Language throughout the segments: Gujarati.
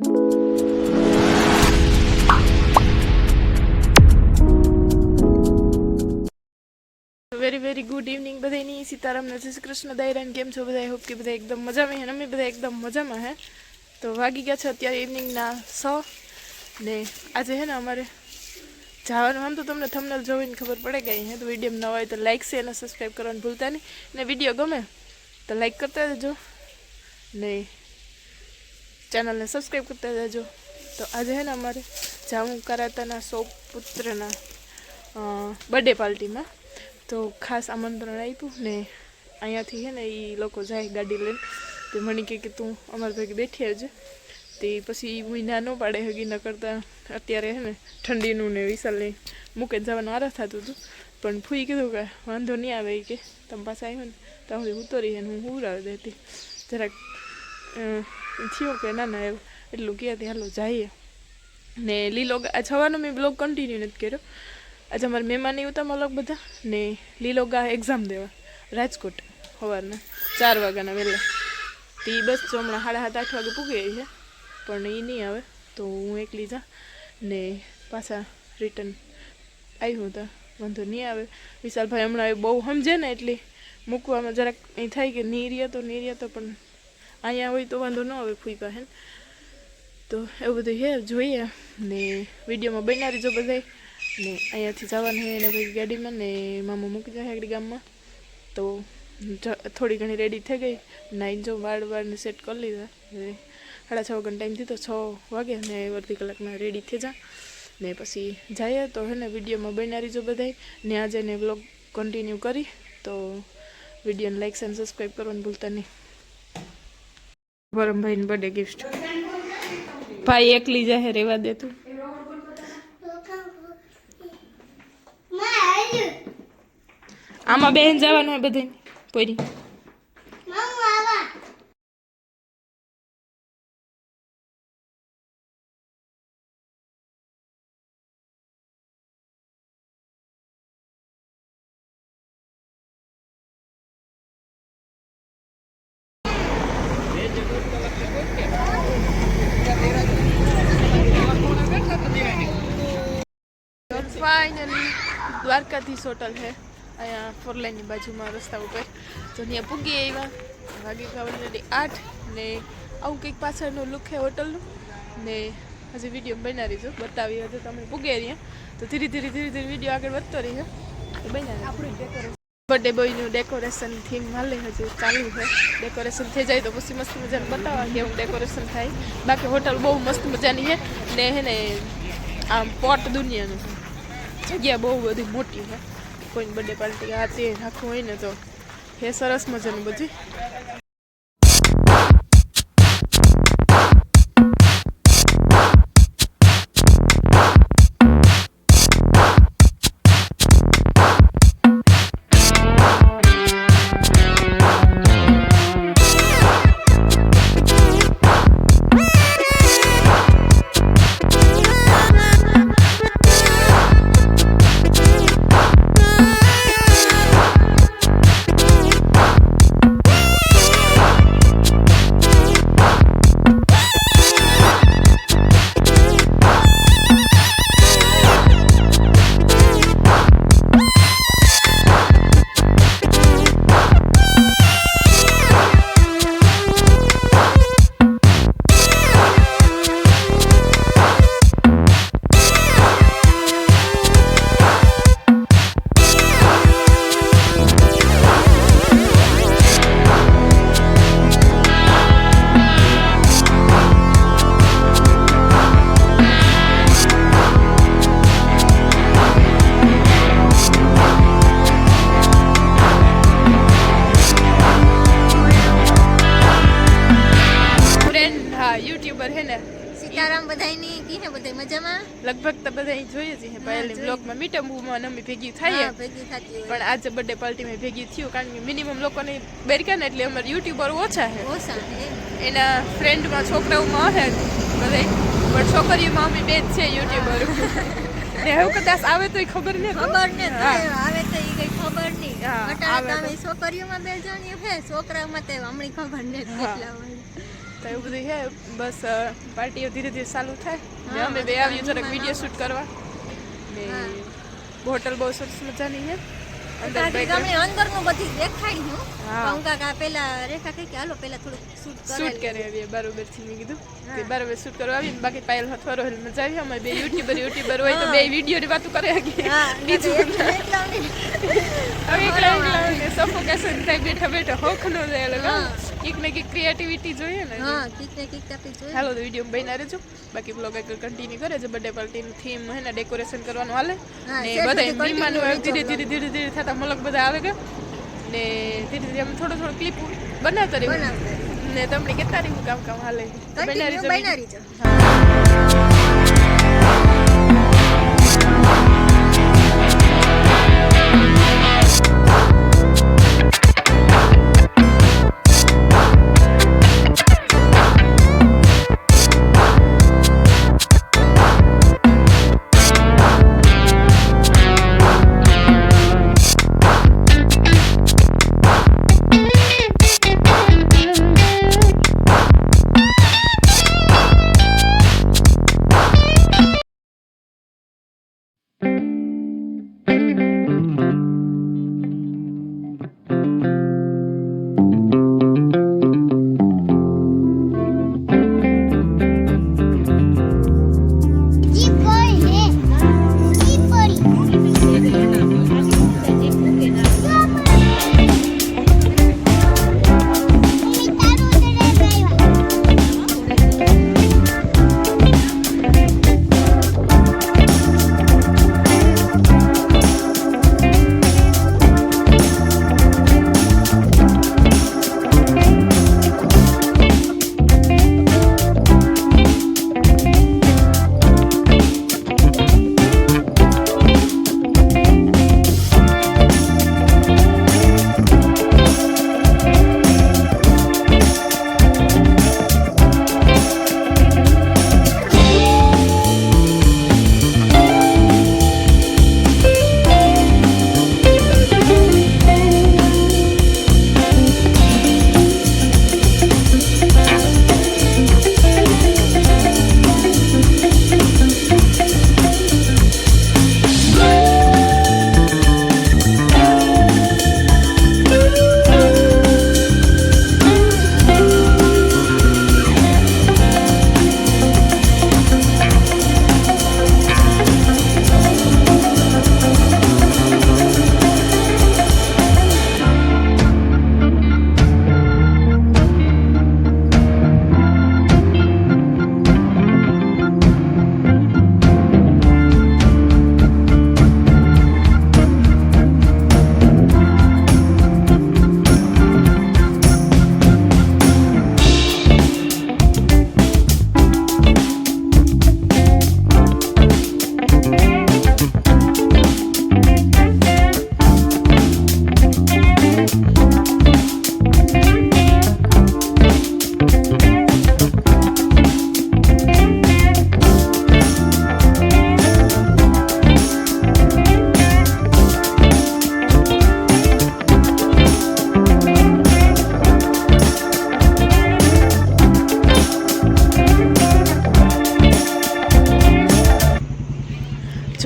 વેરી વેરી ગુડ ઇવનિંગ બધાની સીતારામ ને શ્રી કૃષ્ણ દાયરાન કેમ છો? બધા હોપ કે બધા એકદમ મજામાં હે અમે બધા એકદમ મજામાં, હે? તો વાગી ગયા છે અત્યારે ઇવનિંગના સો ને આજે હે ને અમારે જવાનું. આમ તો તમને થંબનેલ જોઈને ખબર પડે ગઈ હે. તો વીડિયો ન હોય તો લાઈક છે અને સબસ્ક્રાઈબ કરવાનું ભૂલતા નહીં. ને વીડિયો ગમે તો લાઈક કરતા જજો ને ચેનલને સબસ્ક્રાઈબ કરતા જજો. તો આજે હે ને અમારે જામુ કરાતાના સો પુત્રના બર્થડે પાર્ટીમાં. તો ખાસ આમંત્રણ આપ્યું ને અહીંયાથી છે ને એ લોકો જાય ગાડી લઈને. તે મને કહે કે તું અમારા ભેગી બેઠી હજે તે પછી હું ના ન પાડે હગી, ન કરતાં અત્યારે છે ને ઠંડીનું ને વિશાલને મૂકે જવાનું આરસ થતું હતું. પણ ફૂઈ કીધું કે વાંધો નહીં આવે કે. તમે પાસે આવ્યો ને તો હું ઉતરી અને હું ઉરાવી દેતી. જરાક થયું કે ના ના એટલું કહે હાલો જઈએ. ને લીલો છવાનો મેં બ્લોગ કન્ટિન્યુ નથી કર્યો. આજે અમારા મહેમાન એવું તમે અલગ બધા. ને લીલો ગા એક્ઝામ દેવા, રાજકોટ સવારના ચાર વાગ્યાના વહેલા. તો બસ જો હમણાં સાડા સાત, આઠ વાગે પૂગી છે, પણ એ નહીં આવે, તો હું એકલી જા. ને પાછા રિટર્ન આવ્યું તો વાંધો નહીં આવે. વિશાલભાઈ હમણાં એ બહુ સમજે ને એટલે મૂકવામાં જરાક એ થાય કે નહીં રહ્યા તો નીરિયા તો પણ અહીંયા હોય તો વાંધો ન આવે ફૂઈ પાસે તો એવું બધું છે જોઈએ ને વિડીયોમાં બનાવી જો બધાય ને અહીંયાથી જવાનું હોય એના પછી ગાડીમાં ને મામા મૂકી જાય આગળ ગામમાં તો થોડી ઘણી રેડી થઈ ગઈ નાઈન જો વાળ વાળને સેટ કરી લીધા સાડા છ વાગ્યાનો ટાઈમ થયો તો છ વાગે ને અડધી કલાકમાં રેડી થઈ જા ને પછી જઈએ તો હે ને વિડીયોમાં બનાવી જો બધાય ને આજે ને વ્લોગ કન્ટિન્યુ કરી તો વિડીયોને લાઇક્સ એન્ડ સબસ્ક્રાઈબ કરવાનું ભૂલતા નહીં પરમભાઈની બર્થડે ગિફ્ટ ભાઈ એકલી જાહેર રેવા દે તું. આમાં બેન જવાનું હોય બધાને પોરી. ફાઇનલી દ્વારકાધીશ હોટલ છે. અહીંયા ફોર લાઈનની બાજુમાં રસ્તા ઉપર. તો અહીંયા પૂગી આવ્યા, વાગે ઓલરેડી આઠ ને આવું કંઈક પાછળનું લુક છે હોટલનું. ને હજી વીડિયો બનાવી જો બતાવી હજુ તમે પૂગે રહ્યા તો ધીરે ધીરે ધીરે ધીરે વીડિયો આગળ વધતો રહ્યો તો બનાવી. આપણું બર્થડે બોયનું ડેકોરેશન થીમ હાલે હજુ ચાલુ છે. ડેકોરેશન થઈ જાય તો પછી મસ્ત મજાનું બતાવવા કેવું ડેકોરેશન થાય. બાકી હોટલ બહુ મસ્ત મજાની છે. ને હે ને, આમ પોટ દુનિયાનું. જગ્યા બહુ બધી મોટી છે. કોઈની બર્થડે પાર્ટી આ તે રાખવું હોય ને તો એ સરસ મજાનું બધી. બધાય મજામાં? લગભગ તો બધા જોઈએ છે. પહેલી બ્લોકમાં મીટમ બૂમાં અમે ભેગી થતી પણ આજે બર્થડે પાર્ટીમાં ભેગી થયું કારણ કે મિનિમમ લોકોને બેરકા ને એટલે અમારે યુટ્યુબર ઓછા છે. ઓછા એના ફ્રેન્ડમાં છોકરાઓમાં હે બધે પણ છોકરીઓમાં અમે બે જ છે યુટ્યુબર ને હવે કદાચ આવે તો ખબર નહીં ખબર ને આવે તો એ કઈ ખબર નહીં. હા, અટાણે આવે છોકરીઓમાં બે જણી હે છોકરાઓમાં તો હમણાં ખબર ને હા. કેટલા હોય તો એવું બધું છે. બસ પાર્ટીઓ ધીરે ધીરે ચાલુ થાય. અમે બે આવીએ જરાક વીડિયો શૂટ કરવા. ને હોટલ બહુ સરસ મજાની છે. અંદરનું બધી દેખાડી હું. હા. હું કાકા પેલા રેખા કહી કે હાલો પેલા થોડુંક શૂટ શૂટ કરે કરી આવીએ બરોબર છે મેં કીધું. કે બરોબર શૂટ કરવા આવીએ બાકી પાયલ હથવારો હેલ મજા આવી. અમે બે યુટ્યુબર યુટ્યુબર હોય તો. બે વિડીયોની વાતો કરે બીજું હવે એકલા એકલા સફોકેશન થાય બેઠા બેઠા હોખ નો જાય. કંઈક ને કંઈક ક્રિએટિવિટી જોઈએ ને હા કીક ને કીક આપી જોઈએ. હાલો તો વીડિયો બન્યા રહેજો. બાકી બ્લોગ આગળ કન્ટિન્યુ કરે છે. બર્થડે પાર્ટીની થીમ હે ને ડેકોરેશન કરવાનું હાલે. ને બધા મહેમાનો ધીરે ધીરે ધીરે ધીરે થતા મલક બધા આવે કે. ને ધીરે ધીરે અમે થોડો થોડો ક્લિપ બનાવતા રહીએ. ને તમને કેટલા રહ્યું કામ કામ હાલે. તો બન્યા કન્ટિન્યુ રહેજો.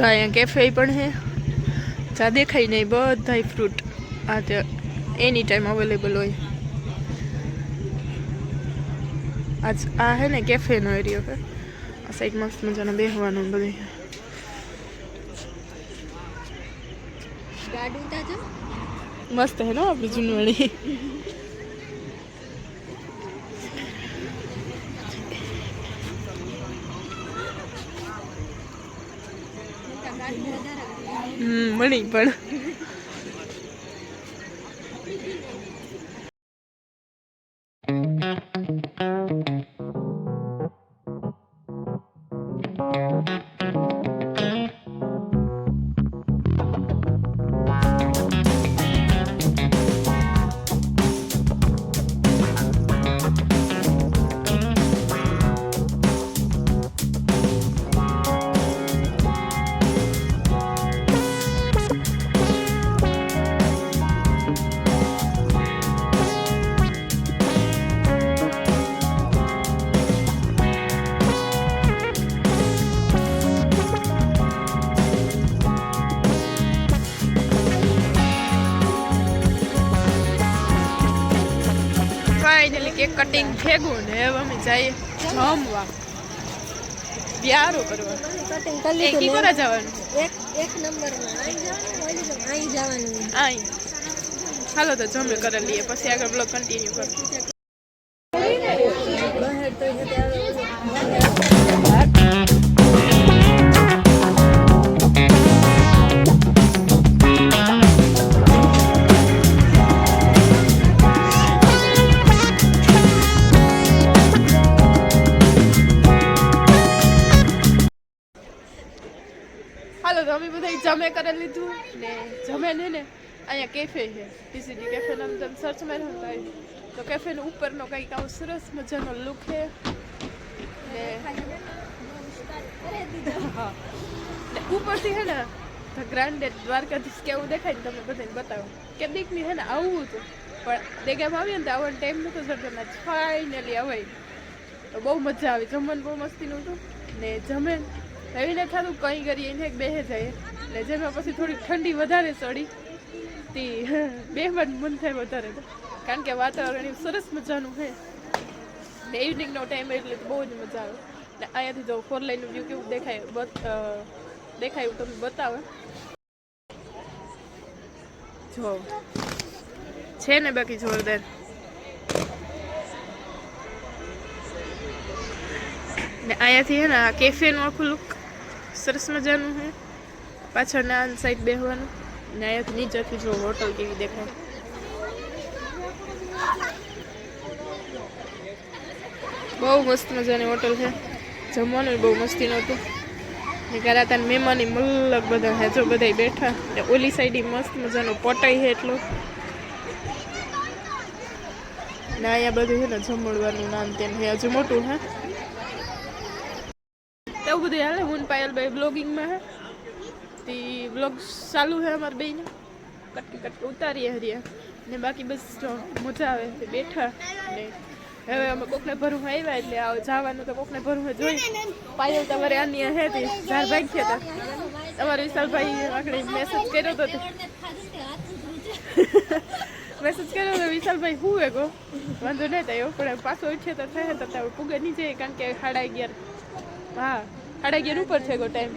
જો અહીંયા કેફે પણ છે જ્યાં દેખાય નહીં બધાય ફ્રૂટ આ તે એની ટાઈમ અવેલેબલ હોય. આજ આ હે ને કેફેનો એરિયો કે આ સાઈડ મસ્ત મજાના બેહવાનું બધું. મસ્ત હે ને આપણી જૂનવાણી. મળી પણ કટિંગ ભેગું ને હવે અમે જઈએ. જમવા. પ્યારો કરવા. કટિંગ કરી લીધું કોરા જવાનું? એક એક નંબરમાં અહીં જવાનું અહીં જવાનું. આઈ હાલો તો જમે કરી લઈએ પછી આગળ બ્લોગ કન્ટિન્યુ કરો અમે બધા જમે કરી લીધું. ને જમે ને ને અહીંયા કેફે છે પીસીડી કેફે નામ તમે સર્ચ માર્યો ને તો કેફેનો ઉપરનો કંઈક આવો સરસ મજાનો લુક છે. ને હા ને ઉપરથી હે ને ધ ગ્રાન્ડેડ દ્વારકાધીશ કેવું દેખાય ને તમે બધાને બતાવો. કે દીકની હે ને આવવું હતું. પણ દેગામાં આવીએ ને તો આવવાનો ટાઈમ નહોતો જતો ફાઇનલી અવાય. તો બહુ મજા આવી. જમવાનું બહુ મસ્તીનું હતું. ને જમે એવીને ખાધું કંઈ કરીએ, એને બેહે જાય. એટલે જેમાં પછી થોડી ઠંડી વધારે ચડી તે બેહવાનું મન થાય વધારે કારણ કે વાતાવરણ એવું સરસ મજાનું છે. ને ઇવનિંગનો ટાઈમ એટલે બહુ જ મજા આવે. ને અહીંયાથી જો ફોર લાઈનનું વ્યૂ કેવું દેખાય દેખાય એવું તમને બતાવે. જો, છે ને બાકી જોરદાર. ને અહીંયાથી હે ને આ કેફેનું આખું લુક સરસ મજાનું છે પાછળના આન સાઈડ બેહવાનું. ને અહીંયાથી નીચેથી જો હોટલ કેવી દેખાય. બહુ મસ્ત મજાની હોટલ છે. જમવાનું બહુ મસ્તી નહોતું. ને હતા મહેમાની મલ્લક બધા હે, જો બધા બેઠા. ને ઓલી સાઈડ મસ્ત મજાનો પોટાઈ છે એટલો. ને અહીંયા બધું છે ને જમણવાનું નામ તેમ હે. હજુ મોટું, હે? એવું બધું હાલે. હું પાયલભાઈ બ્લોગિંગમાં હે. તે બ્લોગ ચાલુ છે અમારે બેયને. કટકી કટકી ઉતારીએ હરીએ. ને બાકી બસ જો મજા આવે. બેઠા. ને હવે અમે કોકને ભરું આવ્યા એટલે આવ જવાનું તો કોકને ભરું જોઈ પાયલ તમારે આની હે તે ચાર ભાઈ છે તો તમારે વિશાલભાઈ આગળ મેસેજ કર્યો તો મેસેજ કર્યો તો વિશાલભાઈ, હું ગો? વાંધો નહીં થાય પણ પાછો ઉઠ્યો તો થાય તો પૂગે નહીં જાય કારણ કે સાડા અગિયાર. હા. સાડા અગિયાર ઉપર છે ગો ટાઈમ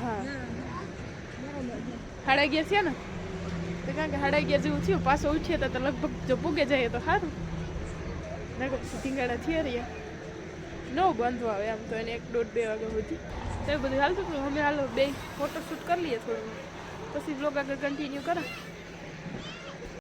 હા. સાડા છે ને? તો કારણ કે સાડા અગિયાર જેવું થયું, પાછો ઉઠીએ તો લગભગ જો પૂગે જઈએ તો સારું પછી ધીંગાડા થયા રહ્યા. ન બંધ આવે આમ તો એને એક દોઢ બે વાગ્યા સુધી. તો એ બધું હાલતું હતું અમે હાલો બે ફોટો શૂટ કરી લઈએ થોડું. પછી બ્લોગ આગળ કન્ટિન્યુ કરે.